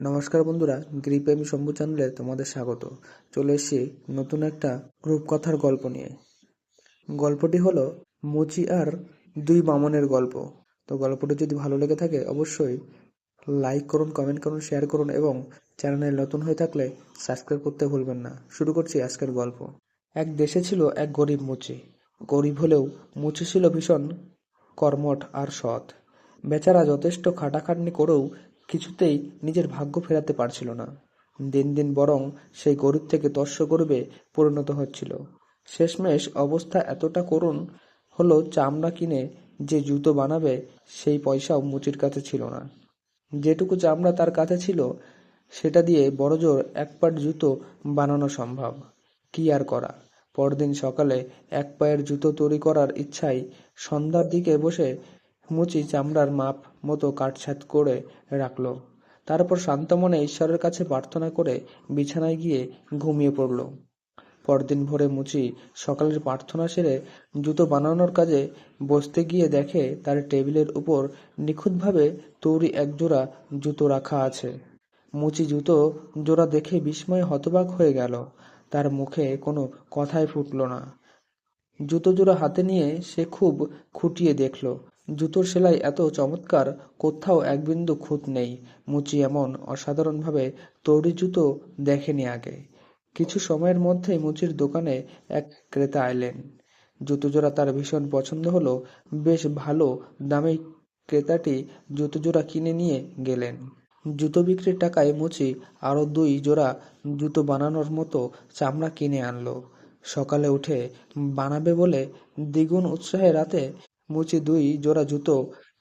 নমস্কার বন্ধুরা গৃহপ্রেমী শম্ভু চ্যানেলে তোমাদের স্বাগত। চলে এসেছি নতুন একটা রূপকথার গল্প নিয়ে। গল্পটি হলো মুচি আর দুই বামনের গল্প। তো গল্পটি যদি ভালো লেগে থাকে, অবশ্যই লাইক করুন কমেন্ট করুন শেয়ার করুন এবং চ্যানেলে নতুন হয়ে থাকলে সাবস্ক্রাইব করতে ভুলবেন না। শুরু করছি আজকের গল্প। এক দেশে ছিল এক গরিব মুচি। গরিব হলেও মুচি ছিল ভীষণ কর্মঠ আর সৎ। বেচারা যথেষ্ট খাটাখাটনি করেও কিছুতেই নিজের ভাগ্য ফেরাতে পারছিল না। দিন দিন বরং সেই গরিব থেকে তস্য গরিবে পরিণত হচ্ছিল। শেষমেশ অবস্থা এতটা করুণ হলো চামড়া কিনে যে জুতো বানাবে, সেই পয়সাও মুচির কাছে ছিল না। যেটুকু চামড়া তার কাছে ছিল, সেটা দিয়ে বড়জোর এক পাট জুতো বানানো সম্ভব। কি আর করা? পরদিন সকালে এক পায়ের জুতো তৈরি করার ইচ্ছায় সন্ধ্যার দিকে বসে মুচি চামড়ার মাপ, মতো কাটছাঁট করে রাখল। তারপর শান্ত মনে ঈশ্বরের কাছে প্রার্থনা করে বিছানায় গিয়ে ঘুমিয়ে পড়ল। পরদিন ভোরে মুচি সকালের প্রার্থনা সেরে জুতো বানানোর কাজে বসতে গিয়ে দেখে তার টেবিলের উপর নিখুঁতভাবে তৈরি একজোড়া জুতো রাখা আছে। মুচি জুতো জোড়া দেখে বিস্ময়ে হতবাক হয়ে গেল। তার মুখে কোনো কথাই ফুটল না। জুতো জোড়া হাতে নিয়ে সে খুব খুঁটিয়ে দেখল। জুতোর সেলাই এত চমৎকার, কোথাও এক বিন্দু খুঁত নেই। মুচি এমন অসাধারণভাবে তৈরি জুতো দেখেনি আগে। কিছু সময়ের মধ্যেই মুচির দোকানে এক ক্রেতা এলেন। জুতো জোড়া তার ভীষণ পছন্দ হলো। বেশ ভালো দামে ক্রেতাটি জুতো জোড়া কিনে নিয়ে গেলেন। জুতো বিক্রির টাকায় মুচি আরও দুই জোড়া জুতো বানানোর মতো চামড়া কিনে আনলো। সকালে উঠে বানাবে বলে দ্বিগুণ উৎসাহে রাতে মুচি দুই জোড়া জুতো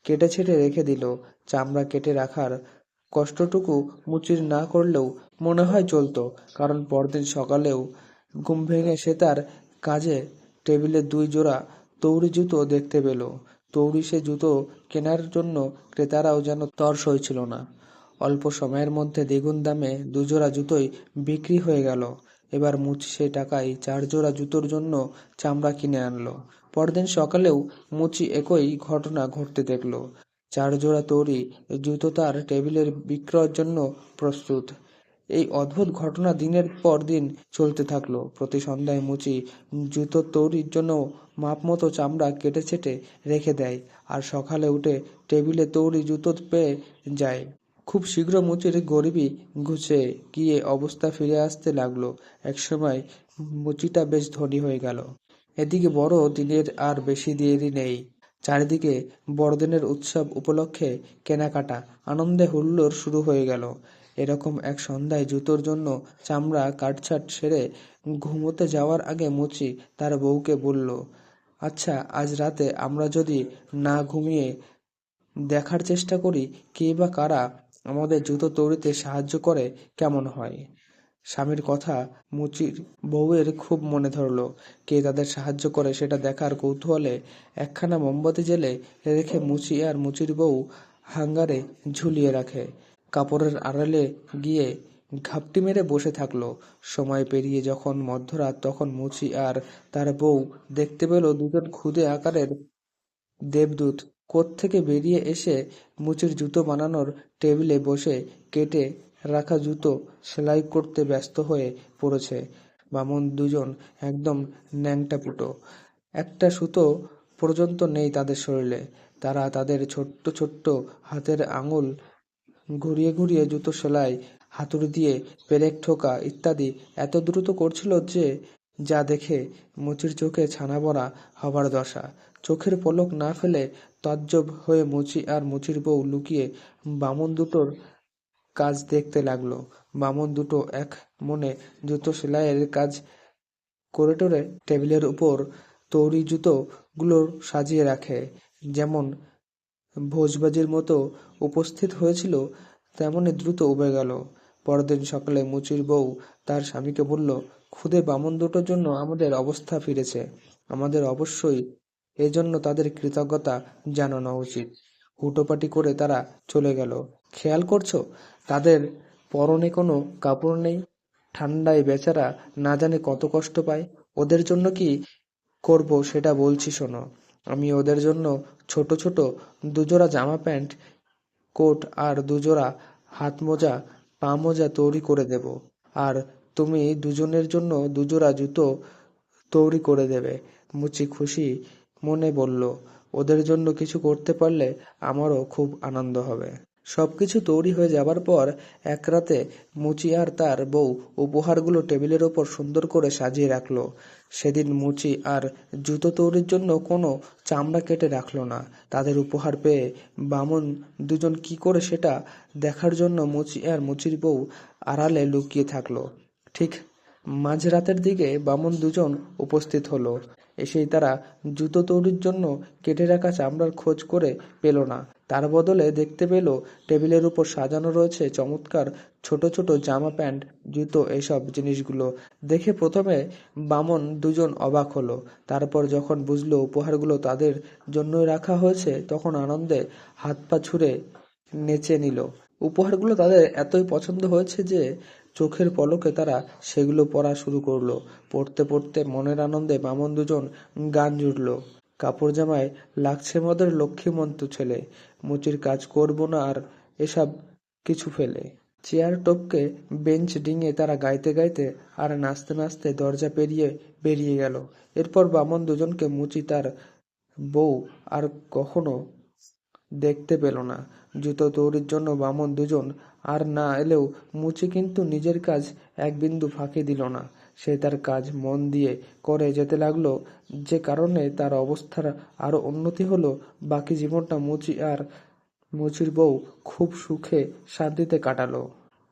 কেটে ছেটে রেখে দিল। চামড়া কেটে রাখার কষ্টটুকু মুচির না করলেও মনে হয় চলতো, কারণ পরদিন সকালেও ঘুম ভেঙে সে তার কাজে টেবিলে দুই জোড়া তৌরি জুতো দেখতে পেল। তৌরি সে জুতো কেনার জন্য ক্রেতারাও যেন তর সইছিল না। অল্প সময়ের মধ্যে দ্বিগুণ দামে দুজোড়া জুতোই বিক্রি হয়ে গেল। এবার মুচি সেই টাকায় চার জোড়া জুতোর জন্য চামড়া কিনে আনলো। পরদিন সকালেও মুচি একই ঘটনা ঘটতে দেখল। চার জোড়া তৈরি জুতো তার টেবিলের বিক্রয়ের জন্য প্রস্তুত। এই অদ্ভুত ঘটনা দিনের পর দিন চলতে থাকল। প্রতি সন্ধ্যায় মুচি জুতো তৈরির জন্য মাপ মতো চামড়া কেটে ছেটে রেখে দেয় আর সকালে উঠে টেবিলে তৈরি জুতো পেয়ে যায়। খুব শীঘ্র মুচির গরিবি ঘুচে গিয়ে অবস্থা ফিরে আসতে লাগল। একসময় মুচিটা বেশ ধনী হয়ে গেল। এদিকে বড় দিনের আর বেশি দেরি নেই। চারিদিকে বড়দিনের উৎসব উপলক্ষে কেনাকাটা, আনন্দে হুল্লোড় শুরু হয়ে গেল। এরকম এক সন্ধ্যায় জুতোর জন্য চামড়া, কাটছাট সেরে ঘুমোতে যাওয়ার আগে মুচি তার বউকে বলল আচ্ছা আজ রাতে আমরা যদি না ঘুমিয়ে দেখার চেষ্টা করি, কে বা কারা আমাদের জুতো তৈরিতে সাহায্য করে, কেমন হয়? স্বামীর কথা মুচির বউয়ের খুব মনে ধরল। কে তাদের সাহায্য করে সেটা দেখার কৌতূহলে একখানা মোমবাতি জেলে রেখে মুচি আর মুচির বউ হাঙ্গারে ঝুলিয়ে রাখে। কাপড়ের আড়ালে গিয়ে ঘাপটি মেরে বসে থাকল। সময় পেরিয়ে যখন মধ্যরাত, তখন মুচি আর তার বউ দেখতে পেল দুজন ক্ষুদে আকারের দেবদূত। থেকে বেরিয়ে এসে মুচির জুতো বানানোর টেবিলে বসে কেটে রাখা জুতো সেলাই করতে ব্যস্ত হয়ে পড়েছে। বামন দুজন একদম ন্যাংটা পুটো। একটা সুতো পর্যন্ত নেই তাদের শরীরে। তারা তাদের ছোট্ট ছোট্ট হাতের আঙুল ঘুরিয়ে ঘুরিয়ে জুতো সেলাই, হাতুড়ি দিয়ে পেরেক ঠোকা ইত্যাদি এত দ্রুত করছিল যে যা দেখে মুচির চোখে ছানা বড়া হবার দশা। চোখের পলক না ফেলে তজ্জব হয়ে মুচি আর মুচির বউ লুকিয়ে বামন দুটোর কাজ দেখতে লাগল। বামন দুটো এক মনে জুতো সেলাইয়ের কাজ করে টোরে টেবিলের উপর তৈরি জুতোগুলো সাজিয়ে রাখে। যেমন ভোজবাজির মতো উপস্থিত হয়েছিল তেমনই দ্রুত উবে গেল। পরদিন সকালে মুচির বউ তার স্বামীকে বলল, খুদে বামন দুটোর জন্য আমাদের অবস্থা ফিরেছে। আমাদের অবশ্যই এজন্য তাদের কৃতজ্ঞতা জানানো উচিত। হুটোপাটি করে তারা চলে গেল। খেয়াল করছ? তাদের পরনে কোনো কাপড় নেই। ঠান্ডায় বেচারা না জানে কত কষ্ট পায়। ওদের জন্য কি করব সেটা বলছি শোনো। আমি ওদের জন্য ছোট ছোট দুজোড়া জামা প্যান্ট, কোট আর দুজোড়া হাত মোজা, পা মোজা তৈরি করে দেব। আর তুমি দুজনের জন্য দুজোড়া জুতো তৈরি করে দেবে। মুচি খুশি মনে বলল, ওদের জন্য কিছু করতে পারলে আমারও খুব আনন্দ হবে। সবকিছু তৈরি হয়ে যাবার পর এক রাতে মুচি আর তার বউ উপহারগুলো টেবিলের ওপর সুন্দর করে সাজিয়ে রাখল। সেদিন মুচি আর জুতো তৈরির জন্য কোনো চামড়া কেটে রাখল না। তাদের উপহার পেয়ে বামন দুজন কি করে সেটা দেখার জন্য মুচি আর মুচির বউ আড়ালে লুকিয়ে থাকল। ঠিক মাঝরাতের দিকে বামন দুজন উপস্থিত হলো। এসেই তারা জুতো তৈরির জন্য কেটে রাখা চামড়ার খোঁজ করে পেল না। তার বদলে দেখতে পেল টেবিলের উপর সাজানো রয়েছে চমৎকার ছোট ছোট জামা প্যান্ট, জুতো এসব জিনিসগুলো। দেখে প্রথমে বামন দুজন অবাক হলো। তারপর যখন বুঝলো উপহারগুলো তাদের জন্যই রাখা হয়েছে, তখন আনন্দে হাত পা ছুঁড়ে নেচে নিল। উপহারগুলো তাদের এতই পছন্দ হয়েছে যে চোখের পলকে তারা সেগুলো পড়া শুরু করল। পড়তে পড়তে মনের আনন্দে মামন দুজন গান জুড়ল। কাপড় জামায় লাগছে মদের লক্ষ্মীমন্ত ছেলে। মুচির কাজ করব না আর এসব কিছু ফেলে। চেয়ার টপকে বেঞ্চ ডিঙে তারা গাইতে গাইতে আর নাচতে নাচতে দরজা পেরিয়ে বেরিয়ে গেল। এরপর বামন দুজনকে মুচি তার বউ আর কখনো দেখতে পেল না। জুতো তৈরির জন্য বামন দুজন আর না এলেও মুচি কিন্তু নিজের কাজ এক বিন্দু ফাঁকি দিল না। সে তার কাজ মন দিয়ে করে যেতে লাগল। যে কারণে তার অবস্থার আরও উন্নতি হলো। বাকি জীবনটা মুচি আর মুচির বউ খুব সুখে শান্তিতে কাটালো।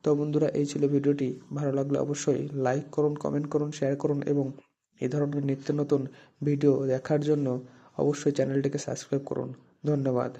তো বন্ধুরা, এই ছিল ভিডিওটি। ভালো লাগলে অবশ্যই লাইক করুন কমেন্ট করুন শেয়ার করুন এবং এই ধরনের নিত্য নতুন ভিডিও দেখার জন্য অবশ্যই চ্যানেলটিকে সাবস্ক্রাইব করুন। ধন্যবাদ।